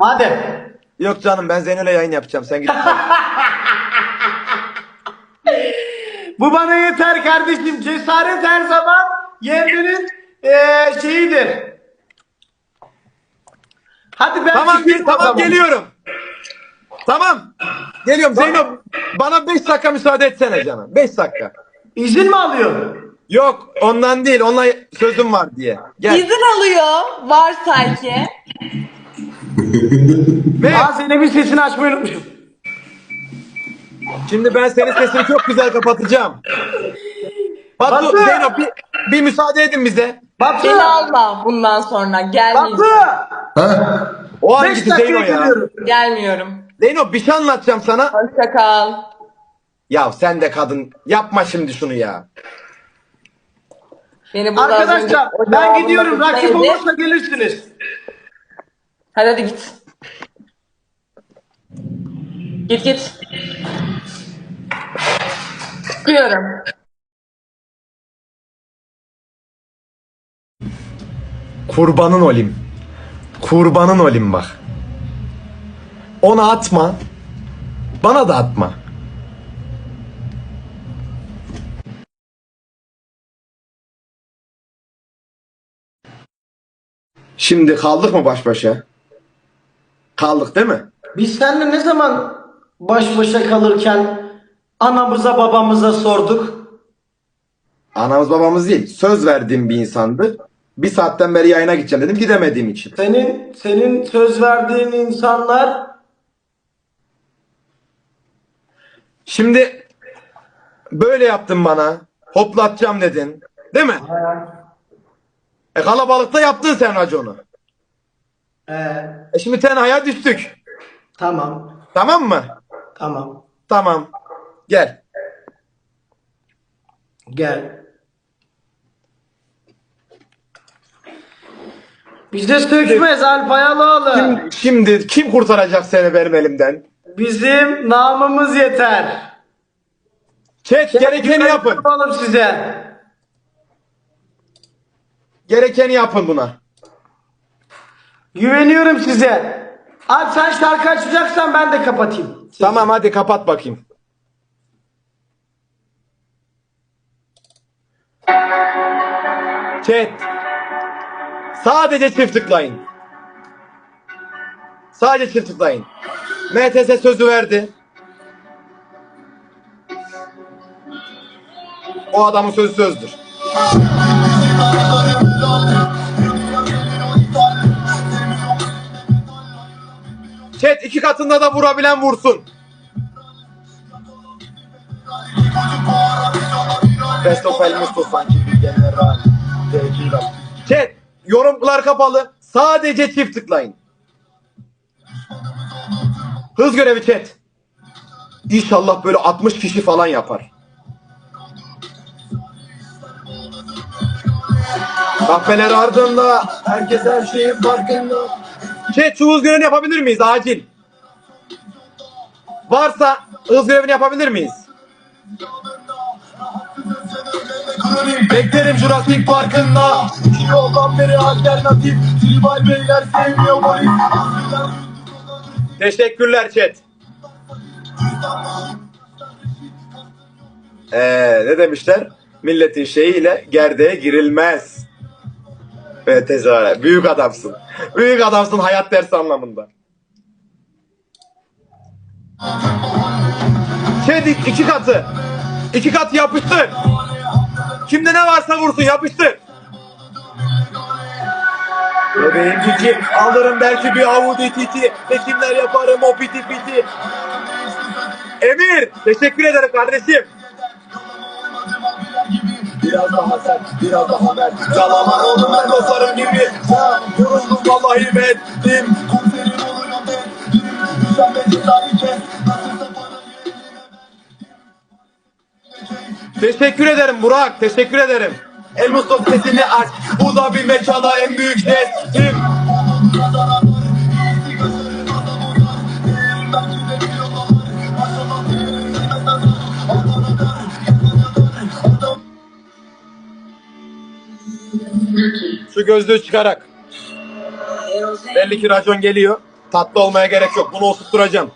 Hadi. Yok canım ben Zeynep'le yayın yapacağım. Sen git. Bu bana yeter kardeşim. Cesaret her zaman yeğenlerin eee şeyidir. Hadi ben tamam çıkayım gel, o tamam zaman. geliyorum. Tamam. Geliyorum Zeynep. Bana 5 dakika müsaade etsene canım. 5 dakika. İzin mi alıyorsun? Yok ondan değil. Onunla sözüm var diye. Gel. İzin alıyor. Var sanki. Ve Aa Zeynep'in sesini açmayı unutmuşum. şimdi ben senin sesini çok güzel kapatacağım. Batu, Batu! Zeynep bir, bir müsaade edin bize. Batu! Beni alma bundan sonra. Batu! Gelmeyeceğim. O 5 hangisi dakikaya Zeyno ya? geliyorum. Gelmiyorum. Zeyno bir şey anlatacağım sana. Hoşça kal. Ya sen de kadın yapma şimdi şunu ya. Beni burada az önce Arkadaşlar ben gidiyorum. Rakip olursa gelirsiniz. Hadi hadi git. Git git. Çıkıyorum. Kurbanın olayım. Kurbanın olayım bak. Ona atma. Bana da atma. Şimdi kaldık mı baş başa? Kaldık değil mi? Biz seninle ne zaman baş başa kalırken anamıza babamıza sorduk. Anamız babamız değil. Söz verdiğim bir insandı. Bir saatten beri yayına gideceğim dedim gidemediğim için. Senin senin söz verdiğin insanlar Şimdi böyle yaptın bana. Hoplatacağım dedin. Değil mi? E kalabalıkta yaptın sen raconu. Ee, E şimdi tenhaya düştük. tamam Tamam mı? tamam Tamam. Gel. gel. Bizde sökmez Alp Ayaloğlu. Şimdi, şimdi kim kurtaracak seni benim elimden? Bizim namımız yeter. Chat gerekeni yapın. Yapalım size. Gerekeni yapın buna. Güveniyorum size. Alp sen şarkı açacaksan ben de kapatayım. Tamam hadi kapat bakayım. Chat. Sadece çift tıklayın. Sadece çift tıklayın. MTS sözü verdi. O adamın sözü sözdür. Chat iki katında da vurabilen vursun. Best of El Musto sanki bir general. Chat yorumlar kapalı. Sadece çift tıklayın. Hız görevi chat. İnşallah böyle 60 kişi falan yapar. Kahveler ardında. Herkes her şeyin farkında. Chat şu hız görevini yapabilir miyiz acil? Varsa hız görevini yapabilir miyiz? Beklerim Jurassic Park'ında İki yoldan beri alternatif Tribal beyler sevmiyor polis Teşekkürler chat. Ee, ne demişler? Milletin şeyiyle gerdeğe girilmez. Evet tezahürat. Büyük adamsın. Büyük adamsın hayat dersi anlamında. Chat iki katı. İki katı yapıştır. Kimde ne varsa vursun yapıştır. Bebeğim cici alırım belki bir Audi titi Seçimler yaparım o piti piti Emir teşekkür ederim kardeşim Biraz daha sert, biraz daha mert Canavar oldum ben dostlarım gibi Ha, Yoruldum vallahi mettim Konserim olurum ben ve cezayı kes Nasılsa bana Teşekkür ederim Burak. Teşekkür ederim. El Mustafa sesini aç. Bu da bir mekana en büyük jestim. Şu gözlüğü çıkarak. Belli ki racon geliyor. Tatlı olmaya gerek yok. Bunu oturtturacağım.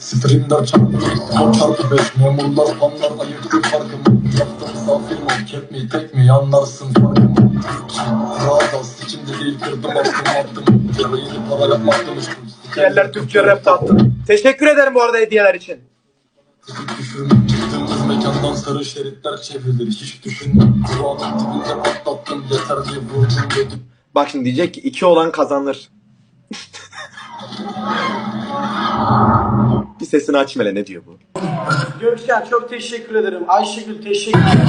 Streamler çarpı çarpı beş Memurlar fanlar misafir mi kep mi tek mi anlarsın farkımı Rahat sikimde değil kırdım aklımı attım Yarayını para yapmaktım Yerler Türkçe rap tattı. Teşekkür ederim bu arada hediyeler için. Düşürüm çıktığımız mekandan sarı şeritler çevrilir Hiç düşünmem Kulağının dibinde patlattım yeter diye vurdum dedim Bak şimdi diyecek ki iki olan kazanır. bir sesini aç hele ne diyor bu? Gökçen çok teşekkür ederim. Ayşegül teşekkür ederim.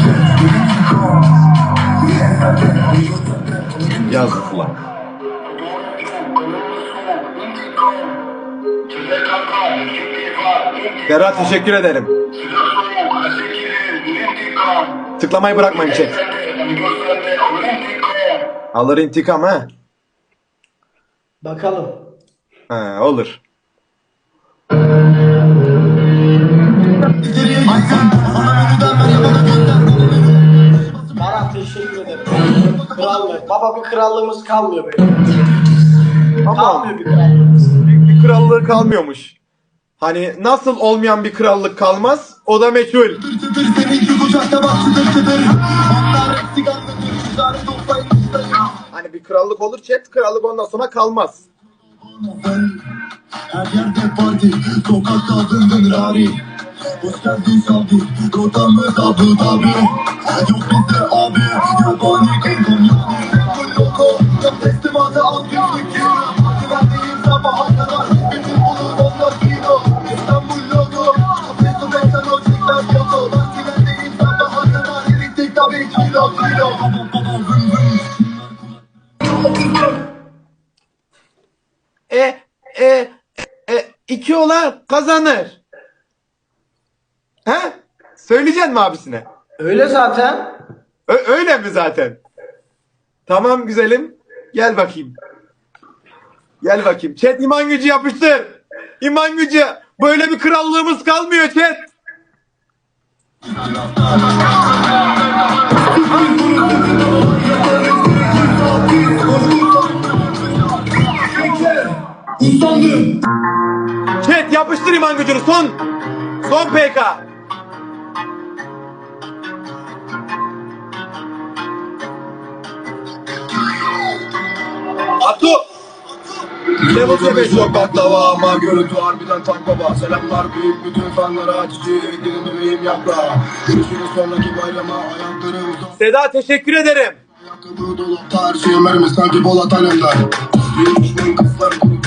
Yazık ulan. Ferhat teşekkür ederim. Tıklamayı bırakmayın chat. Alır intikam ha. Bakalım. Ha olur. Baba bir krallığımız kalmıyor böyle. Ama Kalmıyor bir krallığımız. büyük bir krallığı kalmıyormuş. Hani nasıl olmayan bir krallık kalmaz o da meçhul. Seninki kucakta bak Onlar eksik anlatır Hani bir krallık olur chat krallık ondan sonra kalmaz. Her yerde parti Sokakta adındın rari Hoş geldin Sabi Rotamız Abu Dhabi Yok bizde iki olan kazanır. He? Söyleyeceksin mi abisine? Öyle zaten. Ö- öyle mi zaten? Tamam güzelim. Gel bakayım. Gel bakayım. Chat iman gücü yapıştır. İman gücü. Böyle bir krallığımız kalmıyor chat. Usandım Chat yapıştır iman gücünü. Son. Son PK. Atu. Level C5 yok. baklava ama görüntü harbiden tank baba Selamlar büyük bütün fanlara çiçeği dilin bebeğim yaprağı Görüşürüz sonraki bayrama ayakları uzak Seda teşekkür ederim. Ayakkabı dolapta her şey mermi sanki Polat Alemdar Bir düşman kızlar dolu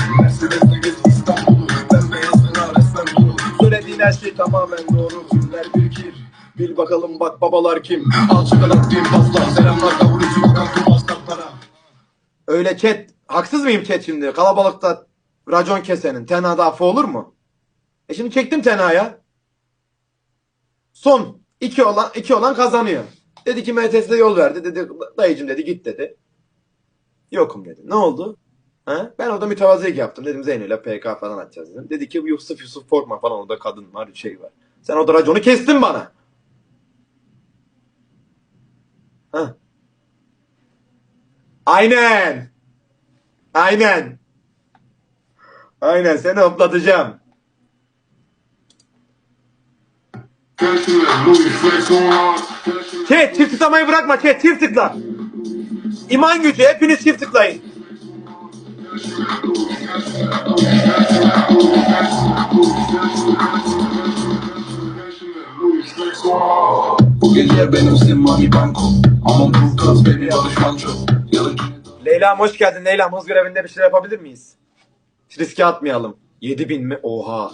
Şey tamamen doğru. Günler birikir Bil bakalım bak babalar kim Al çikolatlıyım pasta Selamlar kavur içi bakan tüm astaklara Öyle chat. Haksız mıyım chat şimdi? Kalabalıkta racon kesenin. Tenhada affı olur mu? E şimdi çektim tenhaya. Son. iki olan, iki olan kazanıyor. Dedi ki MTS'de yol verdi. Dedi dayıcım dedi git dedi. Yokum dedi. Ne oldu? Ha? Ben orada mütevazilik yaptım. Dedim Zeyno ile PK falan atacağız dedim. Dedi ki Yusuf Yusuf korkma falan orada kadın var şey var. Sen orada raconu kestin bana. Ha. Aynen. Aynen. Aynen seni hoplatacağım. Chat çift tıklamayı bırakma chat çift tıkla. İman gücü hepiniz çift tıklayın. Bu gece benimsin Money Banko Aman bu kız beni alışman çok Leyla'm hoş geldin. Leyla'm hız görevinde bir şeyler yapabilir miyiz? Hiç riske atmayalım. 7000 mi? Oha.